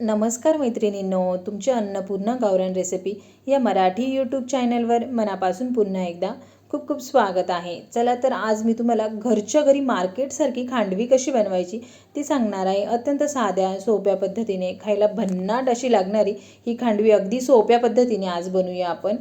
नमस्कार मैत्रिणींनो तुमची अन्नपूर्णा गावरान रेसिपी या मराठी यूट्यूब चॅनलवर मनापासून पुन्हा एकदा खूप खूप स्वागत आहे. चला तर आज मी तुम्हाला घरच्या घरी मार्केटसारखी खांडवी कशी बनवायची ती सांगणार आहे. अत्यंत साध्या सोप्या पद्धतीने खायला भन्नाट अशी लागणारी ही खांडवी अगदी सोप्या पद्धतीने आज बनवूया आपण.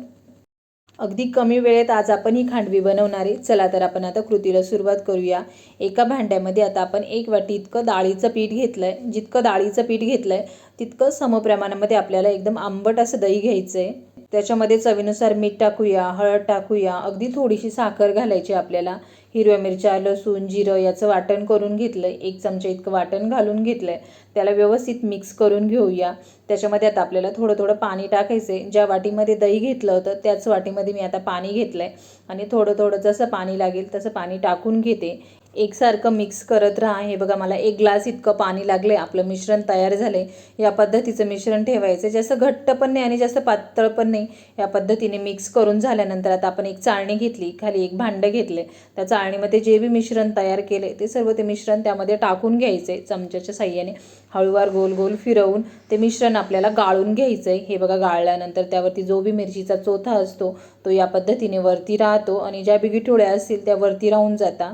अगदी कमी वेळेत आज आपण ही खांडवी बनवणार. आहे चला तर आपण आता कृतीला सुरुवात करूया. एका भांड्यामध्ये आता आपण एक वाटी इतकं डाळीचं पीठ घेतलं आहे जितकं डाळीचं पीठ घेतलं आहे तितकं समप्रमाणामध्ये आपल्याला एकदम आंबट असं दही घ्यायचं आहे त्याच्यामध्ये चवीनुसार मीठ टाकूया हळद टाकूया. अगदी थोडीशी साखर घालायची आपल्याला. हिरव्या मिरच्या लसूण जिरं याचं वाटण करून घेतलं आहे एक चमचा इतकं वाटण घालून घेतलं आहे त्याला व्यवस्थित मिक्स करून घेऊया. त्याच्यामध्ये आता आपल्याला थोडं थोडं पाणी टाकायचं आहे ज्या वाटीमध्ये दही घेतलं होतं त्याच वाटीमध्ये मी आता पाणी घेतलं आहे आणि थोडं थोडं जसं पाणी लागेल तसं पाणी टाकून घेते. एकसारखं मिक्स करत राहा. हे बघा मला एक ग्लास इतकं पाणी लागले आपलं मिश्रण तयार झाले या पद्धतीचं मिश्रण ठेवायचं. जास्त घट्ट पण नाही आणि जास्त पातळ पण नाही. या पद्धतीने मिक्स करून झाल्यानंतर आता आपण एक चाळणी घेतली. खाली एक भांडं घेतले त्या चाळणीमध्ये जे बी मिश्रण तयार केले ते सर्व ते मिश्रण त्यामध्ये टाकून घ्यायचं आहे चमच्याच्या साह्याने. हळूवार गोल गोल फिरवून ते मिश्रण आपल्याला गाळून घ्यायचं आहे हे बघा गाळल्यानंतर त्यावरती जो बी मिरचीचा चोथा असतो तो या पद्धतीने वरती राहतो आणि ज्या बिगिठोळ्या असतील त्या वरती राहून जाता.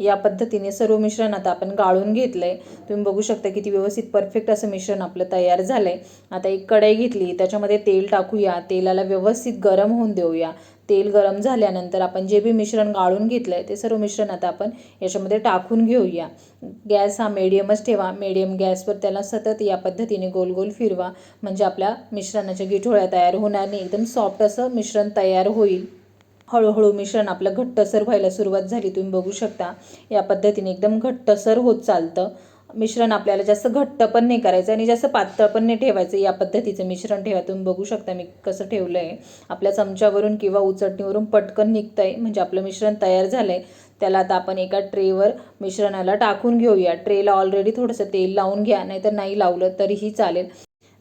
या पद्धतीने सर्व मिश्रण आता आपण गाळून घेतलं आहे तुम्ही बघू शकता किती व्यवस्थित परफेक्ट असं मिश्रण आपलं तयार झालं आहे आता एक कढई घेतली त्याच्यामध्ये तेल टाकूया. तेलाला व्यवस्थित गरम होऊन देऊया. तेल गरम झाल्यानंतर आपण जे बी मिश्रण गाळून घेतलं आहे ते सर्व मिश्रण आता आपण याच्यामध्ये टाकून घेऊया. गॅस हा मीडियमच ठेवा. मीडियम गॅसवर त्याला सतत या पद्धतीने गोल गोल फिरवा. म्हणजे आपल्या मिश्रणाच्या गिठोळ्या तयार होणार नाही. एकदम सॉफ्ट असं मिश्रण तयार होईल. हळूहळू मिश्रण आपलं घट्टसर व्हायला सुरुवात झाली. तुम्ही बघू शकता या पद्धतीने एकदम घट्टसर होत चालतं. मिश्रण आपल्याला जास्त घट्ट पण नाही करायचं आणि जास्त पातळ पण नाही ठेवायचं. या पद्धतीचं मिश्रण ठेवा. तुम्ही बघू शकता मी कसं ठेवलं आहे आपल्या चमच्यावरून किंवा उचटणीवरून पटकन निघतं आहे म्हणजे आपलं मिश्रण तयार झालं आहे त्याला आता आपण एका ट्रेवर मिश्रणाला टाकून घेऊया. ट्रेला ऑलरेडी थोडंसं तेल लावून घ्या. नाहीतर नाही लावलं तरीही चालेल.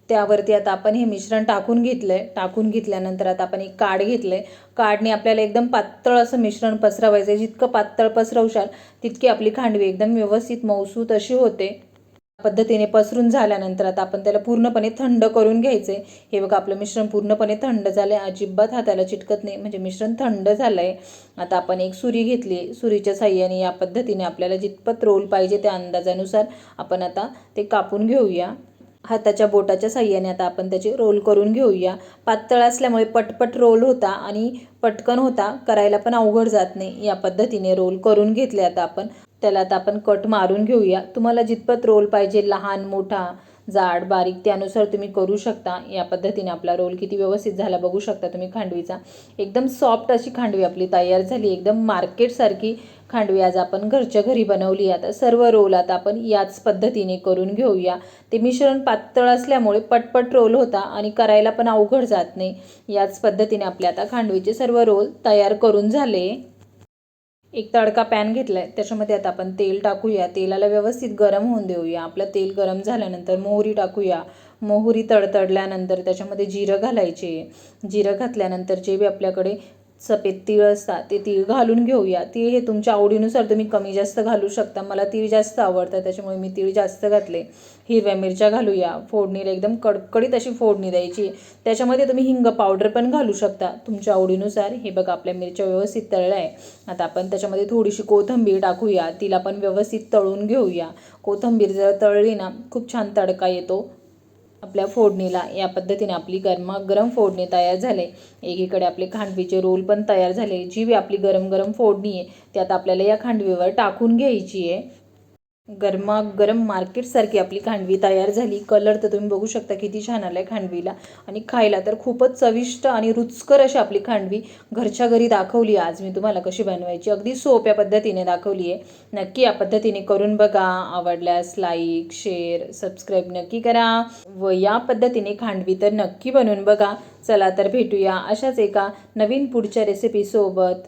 त्यावरती आता आपण हे मिश्रण टाकून घेतलं आहे टाकून घेतल्यानंतर आता आपण एक काड घेतलं आहे काडने आपल्याला एकदम पातळ असं मिश्रण पसरवायचं आहे जितकं पातळ पसरवशाल तितकी आपली खांडवी एकदम व्यवस्थित मौसूत अशी होते. पद्धतीने पसरून झाल्यानंतर आता आपण त्याला पूर्णपणे थंड करून घ्यायचे हे बघा आपलं मिश्रण पूर्णपणे थंड झालं आहे अजिबात हाताला चिटकत नाही. म्हणजे मिश्रण थंड झालं आहे आता आपण एक सुरी घेतली. सुरीच्या साह्याने या पद्धतीने आपल्याला जितपत रोल पाहिजे त्या अंदाजानुसार आपण आता ते कापून घेऊया. हाताच्या बोटाच्या साह्याने आता आपण त्याचे रोल करून घेऊया. पातळ असल्यामुळे पटपट रोल होता आणि पटकन होता करायला पण अवघड जात नाही. या पद्धतीने रोल करून घेतले आता आपण. त्याला आता आपण कट मारून घेऊया. तुम्हाला जितपत रोल पाहिजे लहान मोठा जाड बारीक त्यानुसार तुम्ही करू शकता. या पद्धतीने आपला रोल किती व्यवस्थित झाला बघू शकता तुम्ही खांडवीचा. एकदम सॉफ्ट अशी खांडवी आपली तयार झाली. एकदम मार्केटसारखी खांडवी आज आपण घरच्या घरी बनवली आता सर्व रोल आता आपण याच पद्धतीने करून घेऊया. ते मिश्रण पातळ असल्यामुळे पटपट रोल होता आणि करायला पण अवघड जात नाही. याच पद्धतीने आपले आता खांडवीचे सर्व रोल तयार करून झाले. एक तडका पॅन घेतला आहे त्याच्यामध्ये आता आपण तेल टाकूया. तेलाला व्यवस्थित गरम होऊन देऊया. आपलं तेल गरम झाल्यानंतर मोहरी टाकूया. मोहरी तडतडल्यानंतर त्याच्यामध्ये जिरं घालायचे. जिरं घातल्यानंतर जे बी आपल्याकडे सफेद तीळ असतात ते तीळ घालून घेऊया. तीळ हे तुमच्या आवडीनुसार तुम्ही कमी जास्त घालू शकता. मला तीळ जास्त आवडतं त्याच्यामुळे मी तीळ जास्त घातले. हिरव्या मिरच्या घालूया. फोडणीला एकदम कडकडीत अशी फोडणी द्यायची. त्याच्यामध्ये तुम्ही हिंग पावडर पण घालू शकता. तुमच्या आवडीनुसार. हे बघा आपल्या मिरच्या व्यवस्थित तळल्या आहे. आता आपण त्याच्यामध्ये थोडीशी कोथंबीर टाकूया. तिला पण व्यवस्थित तळून घेऊया. कोथंबीर जर तळली ना खूप छान तडका येतो. आपल्या फोडणीला या पद्धतीने आपली गरमागरम फोडणी तयार झाले. एकीकडे आपले खांडवीचे रोल पण तयार झाले. जी बी आपली गरम गरम फोडणी आहे त्यात आपल्याला या खांडवीवर टाकून घ्यायची आहे. गरमागरम मार्केटसारखी आपली खांडवी तयार झाली. कलर तर तुम्ही बघू शकता किती छान आला आहे खांडवीला. आणि खायला तर खूपच चविष्ट आणि रुचकर अशी आपली खांडवी घरच्या घरी दाखवली आज. मी तुम्हाला कशी बनवायची अगदी सोप्या पद्धतीने दाखवली आहे. नक्की या पद्धतीने करून बघा. आवडल्यास लाईक शेअर सबस्क्राईब नक्की करा. व या पद्धतीने खांडवी तर नक्की बनवून बघा. चला तर भेटूया अशाच एका नवीन पुढच्या रेसिपीसोबत